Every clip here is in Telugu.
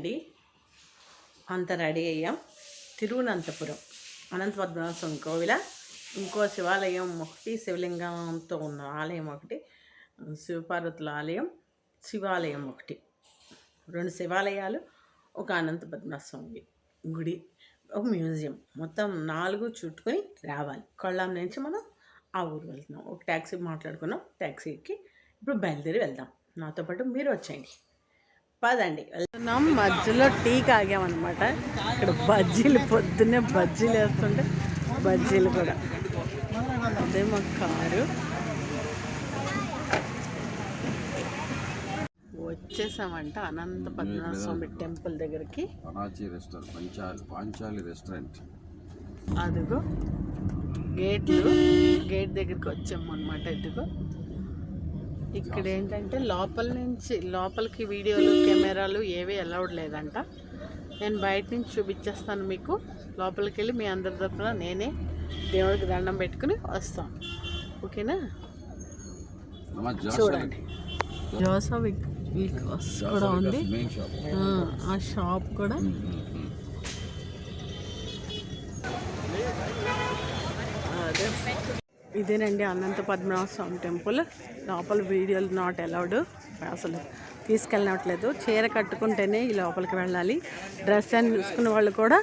అండి. అంత రెడీ అయ్యాం. తిరువనంతపురం అనంతపద్మనాభ స్వామి కోవిల ఇంకో శివాలయం ఒకటి శివలింగంతో ఉన్న ఆలయం ఒకటి శివపార్వతుల ఆలయం శివాలయం ఒకటి. రెండు శివాలయాలు ఒక అనంత గుడి ఒక మ్యూజియం. మొత్తం నాలుగు చుట్టుకొని రావాలి. కొల్లాం నుంచి మనం ఆ ఊరు వెళ్తున్నాం. ఒక ట్యాక్సీ మాట్లాడుకున్నాం. ట్యాక్సీకి ఇప్పుడు బయలుదేరి వెళ్దాం. నాతో పాటు మీరు వచ్చేయండి. పదండి వెళ్తున్నాం మధ్యలో టీ కాగామన్నమాట. ఇక్కడ బజ్జీలు పొద్దున్నే బజ్జీలు వేస్తుంటే బజ్జీలు కూడా. అదే మా కారు. వచ్చేసామంట అనంత పద్మనాభ స్వామి టెంపుల్ దగ్గరికి. పనాచి రెస్టారెంట్ పంచాలి పాంచాలి రెస్టారెంట్. అదిగో గేట్లు గేట్ దగ్గరికి వచ్చాము అనమాట ఇదిగో ఇక్కడ ఏంటంటే లోపల నుంచి లోపలికి వీడియోలు కెమెరాలు ఏవి అలౌడ్ లేదంట. నేను బయట నుంచి చూపించేస్తాను మీకు. లోపలికి వెళ్ళి మీ అందరి తరపున నేనే దేవుడికి దండం పెట్టుకుని వస్తాం. ఓకేనా? చూడండి. జోసా. విక్ వికాస్ కూడా ఉంది. ఆ షాప్ కూడా ఇదేనండి అనంత పద్మనాభ స్వామి టెంపుల్. లోపల వీడియోలు నాట్ అలౌడ్ అసలు తీసుకెళ్ళనట్లేదు. చీర కట్టుకుంటేనే ఈ లోపలికి వెళ్ళాలి. డ్రెస్ అని చూసుకున్న వాళ్ళు కూడా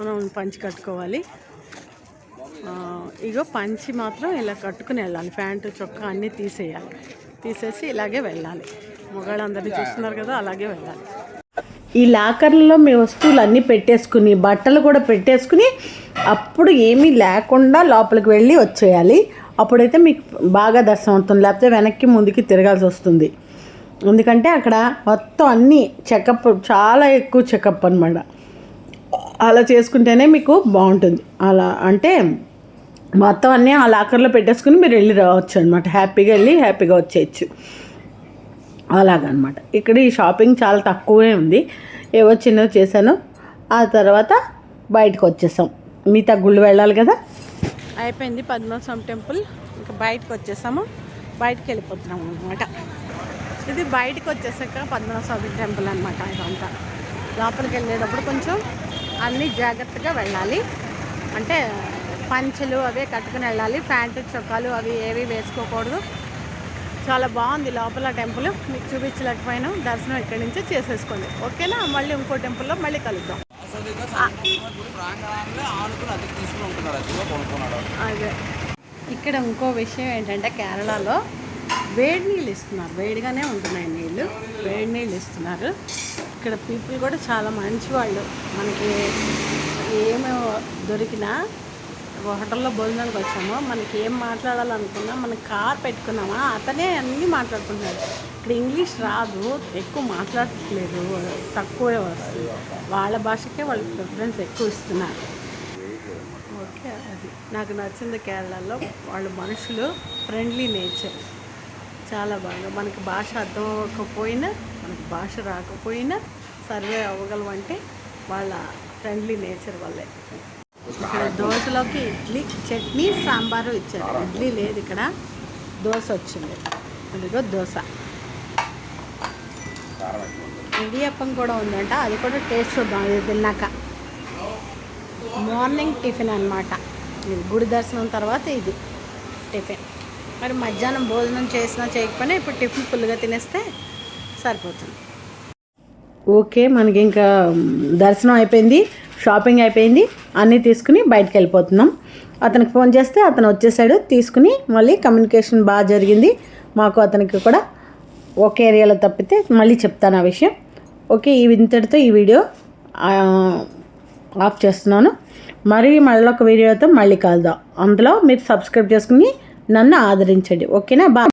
మనం పంచి కట్టుకోవాలి. ఇగో పంచి మాత్రం ఇలా కట్టుకుని వెళ్ళాలి. ప్యాంటు చొక్కా అన్నీ తీసేయాలి. తీసేసి ఇలాగే వెళ్ళాలి. మగాళ్ళందరినీ చూస్తున్నారు కదా అలాగే వెళ్ళాలి. ఈ లాకర్లలో మీ వస్తువులు అన్నీ పెట్టేసుకుని బట్టలు కూడా పెట్టేసుకుని అప్పుడు ఏమీ లేకుండా లోపలికి వెళ్ళి వచ్చేయాలి. అప్పుడైతే మీకు బాగా దర్శనం అవుతుంది. లేకపోతే వెనక్కి ముందుకి తిరగాల్సి వస్తుంది. ఎందుకంటే అక్కడ మొత్తం అన్నీ చెకప్ చాలా ఎక్కువ చెకప్ అనమాట అలా చేసుకుంటేనే మీకు బాగుంటుంది. అలా అంటే మొత్తం అన్నీ ఆ లాకర్లో పెట్టేసుకుని మీరు వెళ్ళి రావచ్చు అనమాట హ్యాపీగా వెళ్ళి హ్యాపీగా వచ్చేయచ్చు. అలాగనమాట ఇక్కడ ఈ షాపింగ్ చాలా తక్కువే ఉంది. ఏవో చిన్నవి చేశాను. ఆ తర్వాత బయటకు వచ్చేసాం. మిగతా గుళ్ళు వెళ్ళాలి కదా? అయిపోయింది పద్మనాభస్వామి టెంపుల్. ఇంకా బయటకు వచ్చేసాము. బయటకు వెళ్ళిపోతున్నాము అనమాట ఇది బయటకు వచ్చేసాక పద్మనాభస్వామి టెంపుల్ అనమాట ఇదంతా. లోపలికి వెళ్ళేటప్పుడు కొంచెం అన్నీ జాగ్రత్తగా వెళ్ళాలి. అంటే పంచెలు అవే కట్టుకుని వెళ్ళాలి. ప్యాంటు చొక్కాలు అవి ఏవి వేసుకోకూడదు. చాలా బాగుంది లోపల టెంపుల్. మీకు చూపించలేకపోయినా. దర్శనం ఇక్కడి నుంచే చేసేసుకోండి. ఓకేనా? మళ్ళీ ఇంకో టెంపుల్లో మళ్ళీ కలుద్దాం. అదే. ఇక్కడ ఇంకో విషయం ఏంటంటే కేరళలో వేడి నీళ్ళు ఇస్తున్నారు. వేడిగానే ఉంటున్నాయి నీళ్ళు. వేడి నీళ్ళు ఇస్తున్నారు. ఇక్కడ పీపుల్ కూడా చాలా మంచి వాళ్ళు మనకి ఏమి దొరికినా హోటల్లో భోజనానికి వచ్చామో మనకి ఏం మాట్లాడాలనుకున్నా మనం కార్ పెట్టుకున్నామా అతనే అన్నీ మాట్లాడుకుంటున్నాడు. ఇక్కడ ఇంగ్లీష్ రాదు ఎక్కువ మాట్లాడట్లేదు తక్కువే వస్తుంది. వాళ్ళ భాషకే వాళ్ళకి ప్రిఫరెన్స్ ఎక్కువ ఇస్తున్నారు. ఓకే అది. నాకు నచ్చింది కేరళలో వాళ్ళ మనుషులు ఫ్రెండ్లీ నేచర్ చాలా బాగా. మనకి భాష అర్థం అవ్వకపోయినా మనకి భాష రాకపోయినా సర్వే అవ్వగలమంటే వాళ్ళ ఫ్రెండ్లీ నేచర్ వల్లే. ఇక్కడ దోశలోకి ఇడ్లీ చట్నీ సాంబారు ఇచ్చారు. ఇడ్లీ లేదు ఇక్కడ. దోశ వచ్చింది. అదిగో దోశ. ఇడియప్పం కూడా ఉందంట. అది కూడా టేస్ట్ చూద్దాం. అది తిన్నాక. మార్నింగ్ టిఫిన్ అనమాట ఇది గుడి దర్శనం తర్వాత ఇది టిఫిన్. మరి మధ్యాహ్నం భోజనం చేసినా చేయకపోయినా ఇప్పుడు టిఫిన్ ఫుల్గా తినేస్తే సరిపోతుంది. ఓకే మనకి ఇంకా దర్శనం అయిపోయింది. షాపింగ్ అయిపోయింది. అన్నీ తీసుకుని బయటకు వెళ్ళిపోతున్నాం. అతనికి ఫోన్ చేస్తే అతను వచ్చేసాడు. తీసుకుని మళ్ళీ కమ్యూనికేషన్ బాగా జరిగింది. మాకు అతనికి కూడా ఒక ఏరియాలో తప్పితే మళ్ళీ చెప్తాను ఆ విషయం. ఓకే ఈ ఇంతటితో ఈ వీడియో ఆఫ్ చేస్తున్నాను. మరి మళ్ళీ ఒక వీడియోతో మళ్ళీ కలుద్దాం. అందులో మీరు సబ్స్క్రైబ్ చేసుకుని నన్ను ఆదరించండి. ఓకేనా? బా